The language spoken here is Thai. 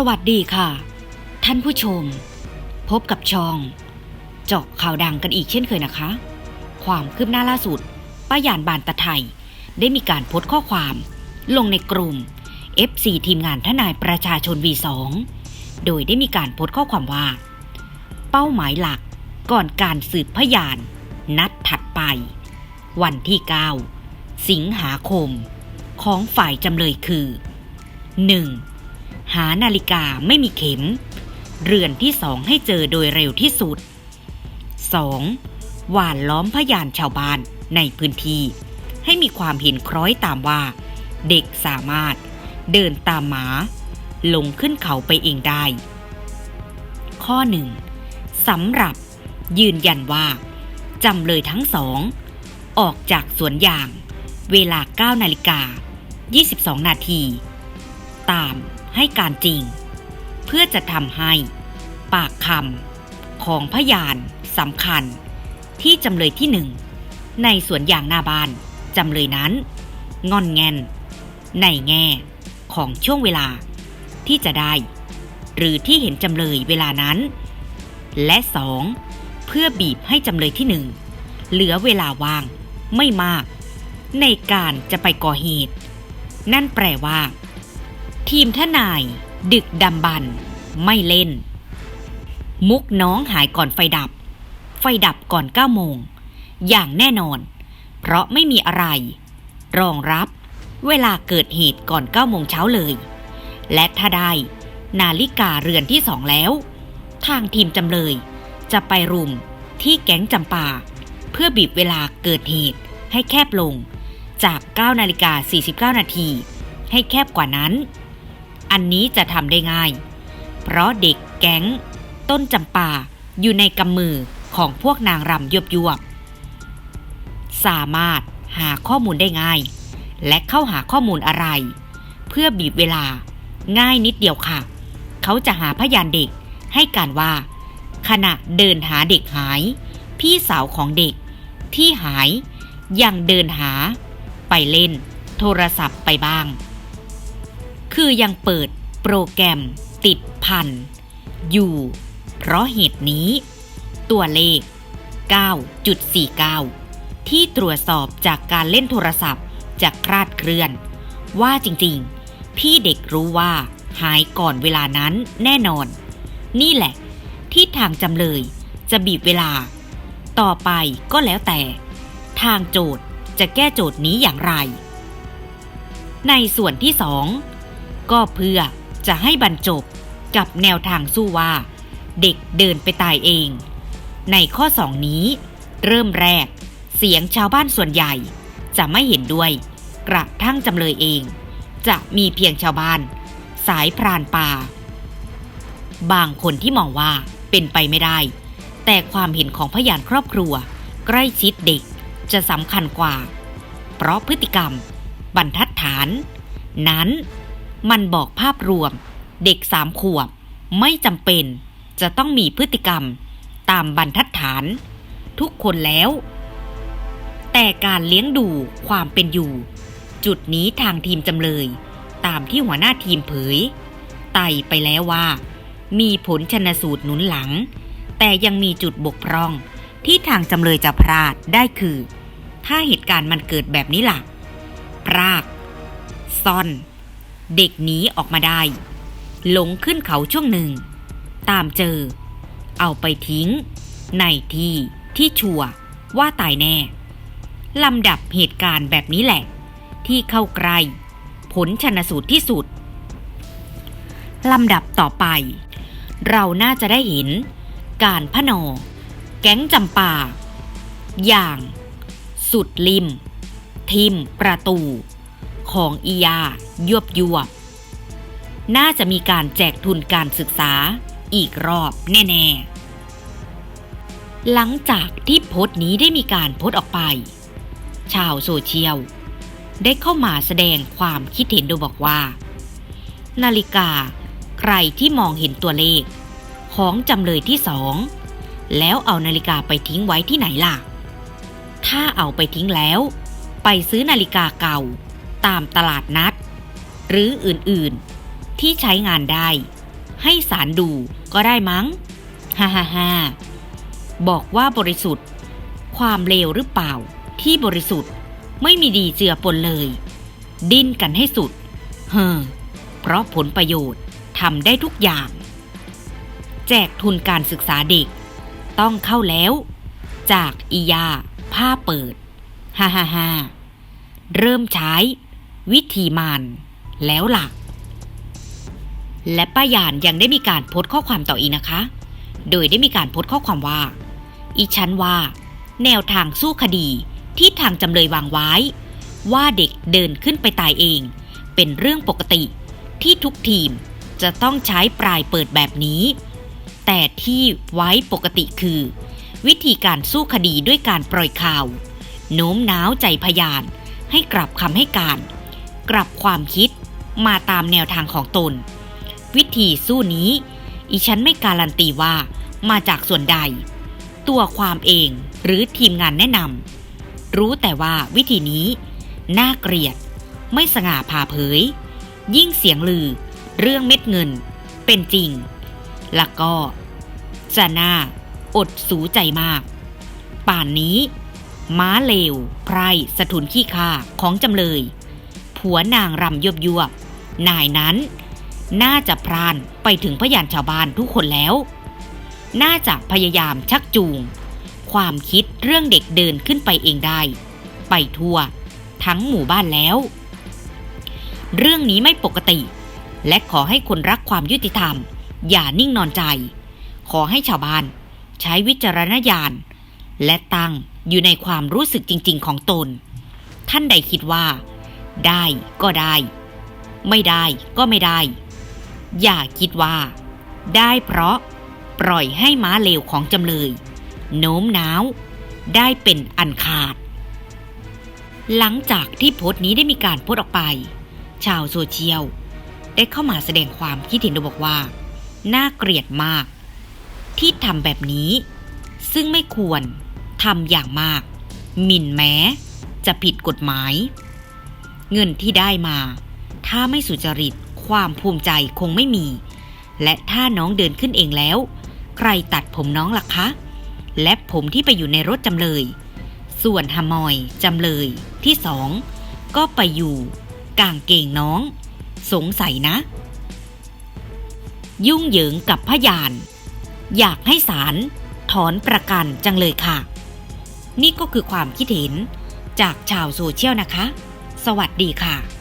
สวัสดีค่ะ ท่านผู้ชม พบกับช่อง เจาะข่าวดังกันอีกเช่นเคยนะคะ ความคืบหน้าล่าสุด ป้ายานบานตะไทย ได้มีการโพสต์ข้อความ ลงในกลุ่ม FC ทีมงานทนายประชาชน V2 โดยได้มีการโพสต์ข้อความว่า เป้าหมายหลักก่อนการสืบพยาน นัดถัดไป วันที่ 9 สิงหาคม ของฝ่ายจำเลยคือ 1. หานาฬิกาไม่มีเข็ม เรือนที่สองให้เจอโดยเร็วที่สุด 2. หว่านล้อมพยานชาวบ้านในพื้นที่ ให้มีความเห็นคล้อยตามว่า เด็กสามารถเดินตามหมา ลงขึ้นเขาไปเองได้ ข้อ 1. สำหรับยืนยันว่าจำเลยทั้งสอง ออกจากสวนยาง เวลา 9 นาฬิกา 22 นาที ตาม ให้การจริง เพื่อจะทำให้ ปากคำของพยานสำคัญ ที่จำเลยที่หนึ่งในสวนยางหน้าบ้านจำเลยนั้น งอนแงน ในแง่ของช่วงเวลาที่จะได้ หรือที่เห็นจำเลยเวลานั้น และสองเพื่อบีบให้จำเลยที่หนึ่งเหลือเวลาว่างไม่มาก ในการจะไปก่อเหตุ นั่นแปลว่า ทีมทนาย ดึกดำบรรไม่เล่น มุกน้องหายก่อนไฟดับ ไฟดับก่อน9โมง อย่างแน่นอน เพราะไม่มีอะไร รองรับเวลาเกิดเหตุก่อน9โมงเช้าเลย และถ้าได้นาฬิกาเรือนที่สองแล้ว ทางทีมจำเลย จะไปรุมที่แก๊งจำปา เพื่อบีบเวลาเกิดเหตุให้แคบลงจาก 9 นาฬิกา 49 นาที ให้แคบกว่านั้น อันนี้จะทำได้ง่าย เพราะเด็กแก๊ง ต้นจำปาอยู่ในกำมือของพวกนางรำยวบยวบสามารถหาข้อมูลได้ง่าย และเข้าหาข้อมูลอะไร เพื่อบีบเวลาง่ายนิดเดียวค่ะ เขาจะหาพยานเด็กให้การว่า ขณะเดินหาเด็กหาย พี่สาวของเด็กที่หายยังเดินหา ไปเล่น โทรศัพท์ไปบ้าง คือยังเปิดโปรแกรมติดพันอยู่ เพราะเหตุนี้ ตัวเลข 9.49 ที่ตรวจสอบจากการเล่นโทรศัพท์จากคลาดเคลื่อน ว่าจริงๆ พี่เด็กรู้ว่าหายก่อนเวลานั้นแน่นอน นี่แหละ ที่ทางจำเลยจะบีบเวลา ต่อไปก็แล้วแต่ ทางโจทย์จะแก้โจทย์นี้อย่างไร ในส่วนที่สอง ก็เพื่อจะให้บรรจบกับแนวทางสู้ว่า เด็กเดินไปตายเอง ในข้อสองนี้ เริ่มแรก เสียงชาวบ้านส่วนใหญ่ จะไม่เห็นด้วย กระทั่งจำเลยเอง จะมีเพียงชาวบ้าน สายพรานป่า บางคนที่มองว่าเป็นไปไม่ได้ แต่ความเห็นของพยานครอบครัว ใกล้ชิดเด็กจะสำคัญกว่า เพราะพฤติกรรม บรรทัดฐาน นั้น มันบอกภาพรวม เด็กสามขวบ ไม่จำเป็น จะต้องมีพฤติกรรม ตามบรรทัดฐาน ทุกคนแล้ว แต่การเลี้ยงดูความเป็นอยู่ จุดนี้ทางทีมจำเลย ตามที่หัวหน้าทีมเผย ไต่ไปแล้วว่า มีผลชนสูตรหนุนหลัง แต่ยังมีจุดบกพร่องที่ทางจำเลยจะพลาดได้คือ ถ้าเหตุการณ์มันเกิดแบบนี้ล่ะ พราก ซ่อน เด็กหนีออกมาได้ หลงขึ้นเขาช่วงหนึ่ง ตามเจอ เอาไปทิ้ง ในที่ที่ชัวว่าตายแน่ ลำดับเหตุการณ์แบบนี้แหละ ที่เข้าใกล้ผลชนสูตรที่สุด ลำดับต่อไป เราน่าจะได้เห็น การพนอ แก๊งจำปา อย่าง สุดริม ทิมประตู ของอียายวบยวบ น่าจะมีการแจกทุนการศึกษาอีกรอบแน่ ๆ หลังจากที่โพสต์นี้ได้มีการโพสต์ออกไป ชาวโซเชียล ได้เข้ามาแสดงความคิดเห็นโดยบอกว่า นาฬิกาใครที่มองเห็นตัวเลข ของจำเลยที่สอง แล้วเอานาฬิกาไปทิ้งไว้ที่ไหนล่ะ ถ้าเอาไปทิ้งแล้ว ไปซื้อนาฬิกาเก่า ตามตลาดนัด หรืออื่นๆ ที่ใช้งานได้ ให้ศาลดูก็ได้มั้งฮ่าฮ่าฮ่าบอกว่าบริสุทธิ์ ความเลวหรือเปล่าที่บริสุทธิ์ไม่มีดีเจือปนเลย ดิ้นกันให้สุด เฮ้อเพราะผลประโยชน์ทำได้ทุกอย่าง แจกทุนการศึกษาเด็ก ต้องเข้าแล้ว จากอียา ผ้าเปิด ฮ่าฮ่าฮ่าเริ่มใช้ วิธีมาน แล้วหล่ะและป้ายานยังได้มีการโพสต์ข้อความต่ออีกนะคะ โดยได้มีการโพสต์ข้อความว่า อีฉันว่า แนวทางสู้คดีที่ทางจำเลยวางไว้ ว่าเด็กเดินขึ้นไปตายเอง เป็นเรื่องปกติที่ทุกทีมจะต้องใช้ปลายเปิดแบบนี้ แต่ที่ไว้ปกติคือ วิธีการสู้คดีด้วยการปล่อยข่าวโน้มน้าวใจพยานให้กลับคำให้การ กลับความคิดมาตามแนวทางของตน วิธีสู้นี้อีฉันไม่การันตีว่ามาจากส่วนใด ตัวความเองหรือทีมงานแนะนำรู้แต่ว่าวิธีนี้น่าเกลียด ไม่สง่าผ่าเผย ยิ่งเสียงลือ เรื่องเม็ดเงิน เป็นจริง แล้วก็ จะน่าอดสูใจมาก ป่านนี้ ม้าเลวไพรสถุนขี้ข้าของจำเลย ผัวนางรำยวบยวบนายนั้น น่าจะพรานไปถึงพยานชาวบ้านทุกคนแล้ว น่าจะพยายามชักจูง ความคิดเรื่องเด็กเดินขึ้นไปเองได้ ไปทั่ว ทั้งหมู่บ้านแล้ว เรื่องนี้ไม่ปกติ และขอให้คนรักความยุติธรรม อย่านิ่งนอนใจ ขอให้ชาวบ้านใช้วิจารณญาณ และตั้งอยู่ในความรู้สึกจริง ๆ ของตน ท่านใดคิดว่า ได้ก็ได้ ไม่ได้ก็ไม่ได้ อย่าคิดว่า ได้เพราะปล่อยให้ม้าเลวของจำเลย โน้มน้าว ได้เป็นอันขาด หลังจากที่โพสต์นี้ได้มีการโพสต์ออกไป ชาวโซเชียลได้เข้ามาแสดงความคิดเห็นโดยบอกว่า น่าเกลียดมาก ที่ทำแบบนี้ ซึ่งไม่ควรทำอย่างมาก หมิ่นแม้ จะผิดกฎหมาย เงินที่ได้มา ถ้าไม่สุจริตความภูมิใจคงไม่มี และถ้าน้องเดินขึ้นเองแล้ว ใครตัดผมน้องล่ะคะ และผมที่ไปอยู่ในรถจำเลย ส่วนฮามอยจำเลยที่สองก็ไปอยู่กางเกงน้อง สงสัยนะ ยุ่งเหยิงกับพยาน อยากให้ศาลถอนประกันจังเลยค่ะ นี่ก็คือความคิดเห็นจากชาวโซเชียลนะคะ สวัสดีค่ะ